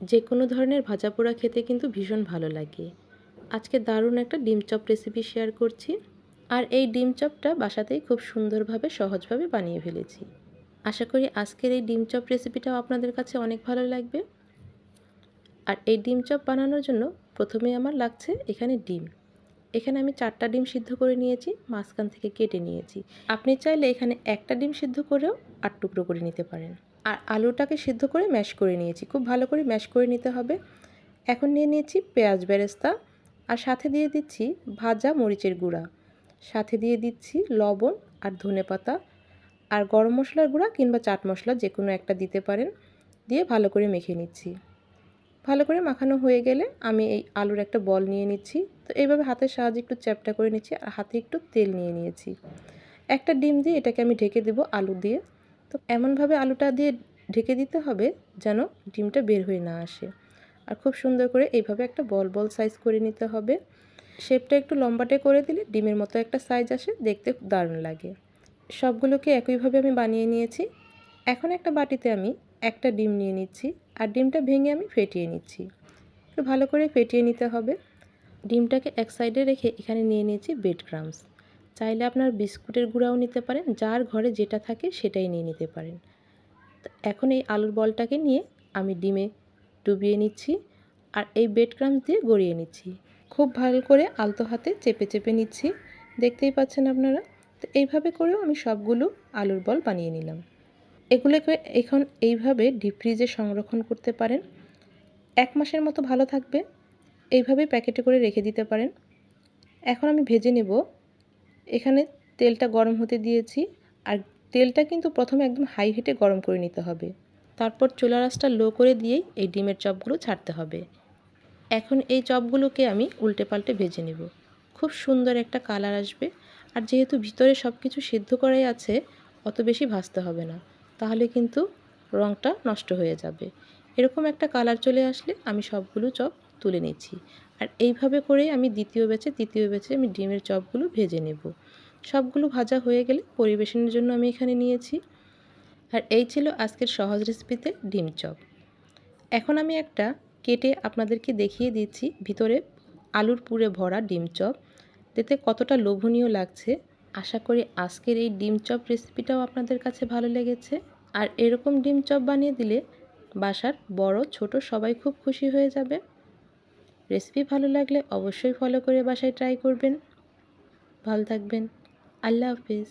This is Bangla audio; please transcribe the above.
যে কোনো ধরনের ভাজা পোড়া খেতে কিন্তু ভীষণ ভালো লাগে। আজকে দারুণ একটা ডিম চপ রেসিপি শেয়ার করছি। আর এই ডিম চপটা বাসাতেই খুব সুন্দরভাবে, সহজভাবে বানিয়ে ফেলেছি। আশা করি আজকের এই ডিম চপ রেসিপিটাও আপনাদের কাছে অনেক ভালো লাগবে। আর এই ডিম চপ বানানোর জন্য প্রথমে আমার লাগছে এখানে ডিম। এখানে আমি চারটা ডিম সিদ্ধ করে নিয়েছি, মাঝখান থেকে কেটে নিয়েছি। আপনি চাইলে এখানে একটা ডিম সিদ্ধ করেও আট টুকরো করে নিতে পারেন। আর আলুটাকে সিদ্ধ করে ম্যাশ করে নিয়েছি। খুব ভালো করে ম্যাশ করে নিতে হবে। এখন নিয়ে নিয়েছি পেঁয়াজ বেরেস্তা আর সাথে দিয়ে দিচ্ছি ভাজা মরিচের গুঁড়া। সাথে দিয়ে দিচ্ছি লবণ আর ধনে পাতা আর গরম মশলার গুঁড়া কিংবা চাট মশলা যে কোনো একটা দিতে পারেন। দিয়ে ভালো করে মেখে নিচ্ছি। ভালো করে মাখানো হয়ে গেলে আমি এই আলুর একটা বল নিয়ে নিচ্ছি। তো এইভাবে হাতের সাহায্যে একটু চ্যাপটা করে নিচ্ছি আর হাতে একটু তেল নিয়ে নিয়েছি। একটা ডিম দিয়ে এটাকে আমি ঢেকে দেবো আলু দিয়ে। তো এমনভাবে আলুটা দিয়ে ঢেকে দিতে হবে যেন ডিমটা বের হয়ে না আসে। আর খুব সুন্দর করে এইভাবে একটা বল বল সাইজ করে নিতে হবে। শেপটা একটু লম্বাটে করে দিলে ডিমের মতো একটা সাইজ আসে, দেখতে দারুণ লাগে। সবগুলোকে একইভাবে আমি বানিয়ে নিয়েছি। এখন একটা বাটিতে আমি একটা ডিম নিয়ে নিচ্ছি আর ডিমটা ভেঙে আমি ফেটিয়ে নিচ্ছি। একটু ভালো করে ফেটিয়ে নিতে হবে। ডিমটাকে এক সাইডে রেখে এখানে নিয়ে নিয়েছি বেড ক্রামস চাইলে আপনার বিস্কুটের গুঁড়াও নিতে পারেন, যার ঘরে যেটা থাকে সেটাই নিয়ে নিতে পারেন। এখন এই আলুর বলটাকে নিয়ে আমি ডিমে ডুবিয়ে নিচ্ছি আর এই বেড ক্রামস দিয়ে গড়িয়ে নিচ্ছি। খুব ভালো করে আলতো হাতে চেপে চেপে নিচ্ছি, দেখতেই পাচ্ছেন আপনারা? তো এইভাবে করেও আমি সবগুলো আলুর বল বানিয়ে নিলাম। এগুলোকে এখন এইভাবে ডিপ ফ্রিজে সংরক্ষণ করতে পারেন। এক মাসের মতো ভালো থাকবে। এইভাবে প্যাকেটে করে রেখে দিতে পারেন। এখন আমি ভেজে নেব এখানে তেলটা গরম হতে দিয়েছি আর তেলটা কিন্তু প্রথমে একদম হাই হিটে গরম করে নিতে হবে। তারপর চুলা রাসটা লো করে দিয়েই এই ডিমের চপগুলো ছাড়তে হবে। এখন এই চপগুলোকে আমি উল্টে পাল্টে ভেজে নেব। খুব সুন্দর একটা কালার আসবে আর যেহেতু ভিতরে সব কিছু সিদ্ধ করাই আছে, অত বেশি ভাজতে হবে না। তাহলে কিন্তু রঙটা নষ্ট হয়ে যাবে। এরকম একটা কালার চলে আসলে আমি সবগুলো চপ তুলে নিচ্ছি। আর এইভাবে করেই আমি দ্বিতীয় ব্যাচে, তৃতীয় ব্যাচে আমি ডিমের চপগুলো ভেজে নেব। সবগুলো ভাজা হয়ে গেলে পরিবেশনের জন্য আমি এখানে নিয়েছি। আর এই ছিল আজকের সহজ রেসিপিতে ডিম চপ। এখন আমি একটা কেটে আপনাদেরকে দেখিয়ে দিচ্ছি ভিতরে আলুর পুরে ভরা ডিম চপ। এতে কতটা লোভনীয় লাগছে। আশা করি আজকের এই ডিম চপ রেসিপিটাও আপনাদের কাছে ভালো লেগেছে। আর এরকম ডিম চপ বানিয়ে দিলে বাসার বড়, ছোট সবাই খুব খুশি হয়ে যাবে। রেসিপি ভালো লাগলে অবশ্যই ফলো করে বাসায় ট্রাই করবেন। ভালো থাকবেন। আল্লাহ হাফিজ।